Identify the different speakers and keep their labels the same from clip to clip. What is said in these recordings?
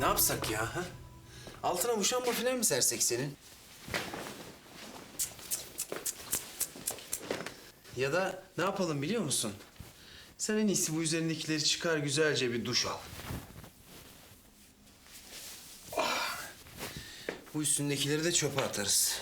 Speaker 1: Ne yapsak ya? Ha? Altına muşamba falan mı sersek senin? Ya da ne yapalım biliyor musun? Sen en iyisi bu üzerindekileri çıkar güzelce bir duş al. Ah. Bu üstündekileri de çöpe atarız.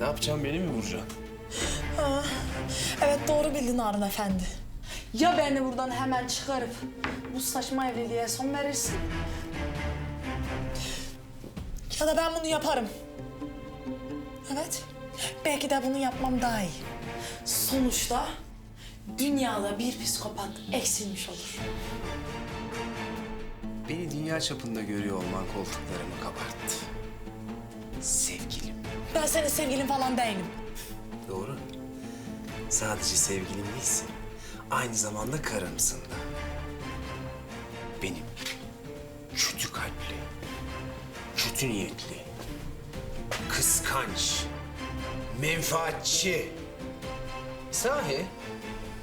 Speaker 1: Ne yapacağım beni mi vuracaksın?
Speaker 2: Evet doğru bildin Harun Efendi. Ya beni buradan hemen çıkarıp bu saçma evliliğe son verirsin. Ya da ben bunu yaparım. Evet. Belki de bunu yapmam daha iyi. Sonuçta dünyada bir psikopat eksilmiş olur.
Speaker 1: Beni dünya çapında görüyor olman koltuklarımı kabarttı. Sevgilim.
Speaker 2: Ben senin sevgilin falan değilim.
Speaker 1: Doğru. Sadece sevgilim değilsin. Aynı zamanda karımsın da. Benim kötü kalpli, kötü niyetli, kıskanç, menfaatçi. Sahi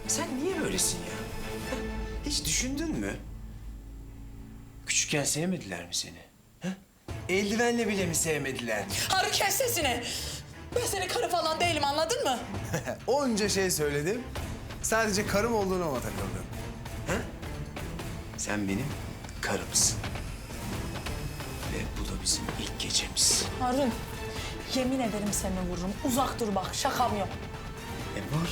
Speaker 1: sen niye böylesin ya? Hiç düşündün mü? Küçükken sevmediler mi seni? Ha? Eldivenle bile mi sevmediler?
Speaker 2: Harun kes sesini. Ben senin karı falan değilim anladın mı?
Speaker 1: Onca şey söyledim. Sadece karım olduğuna mı takıldın? Ha? Sen benim karımsın. Ve bu da bizim ilk gecemiz.
Speaker 2: Harun yemin ederim seni vururum. Uzak dur bak şakam yok.
Speaker 1: E vur.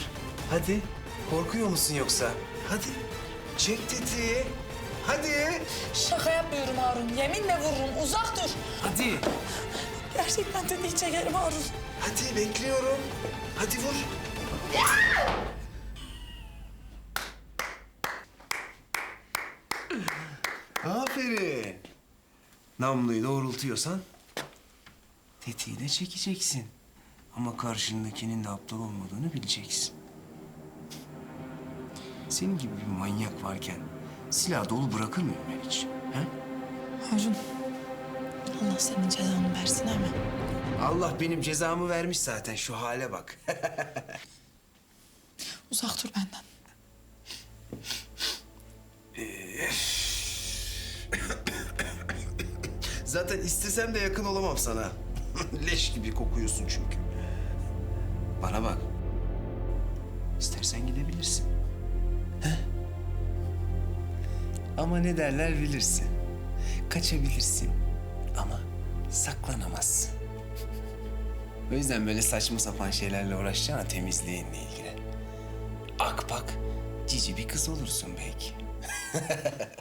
Speaker 1: Hadi. Korkuyor musun yoksa? Hadi. Çek tetiği. Hadi.
Speaker 2: Şaka yapmıyorum Harun. Yeminle vururum. Uzak dur.
Speaker 1: Hadi.
Speaker 2: Gerçekten tetiği çekerim Harun.
Speaker 1: Hadi bekliyorum. Hadi vur. Aferin. Namluyu doğrultuyorsan tetiği de çekeceksin. Ama karşındakinin de aptal olmadığını bileceksin. Senin gibi bir manyak varken silah dolu bırakır mıyım ben hiç? He?
Speaker 2: Harun. Allah senin cezanı versin ama.
Speaker 1: Allah benim cezamı vermiş zaten şu hale bak.
Speaker 2: Uzak dur benden.
Speaker 1: Zaten istesem de yakın olamam sana. Leş gibi kokuyorsun çünkü. Bana bak. İstersen gidebilirsin. Ama ne derler bilirsin. Kaçabilirsin. Ama saklanamazsın. O yüzden böyle saçma sapan şeylerle uğraşacağına temizliğinle ilgilen. Akpak, cici bir kız olursun belki.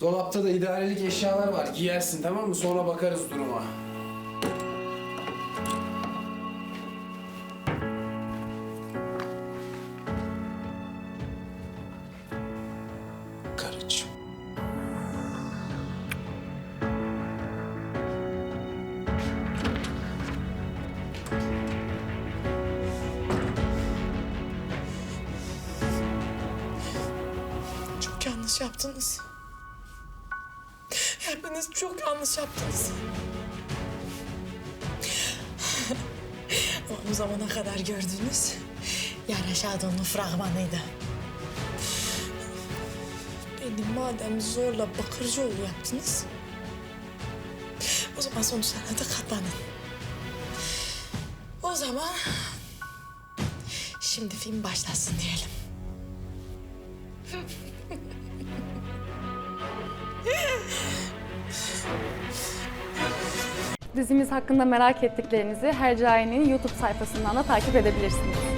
Speaker 3: Dolapta da idarelik eşyalar var. Giyersin tamam mı? Sonra bakarız duruma.
Speaker 1: Karıcığım.
Speaker 2: Çok yanlış yaptınız. Hepiniz çok yanlış yaptınız. Ama bu zamana kadar gördüğünüz Yara Şado'nun fragmanıydı. Beni madem zorla Bakırcıoğlu yaptınız... ...o zaman sonuçlarına da katlanın. O zaman... ...şimdi film başlasın diyelim.
Speaker 4: Dizimiz hakkında merak ettiklerinizi Hercai'nin YouTube sayfasından da takip edebilirsiniz.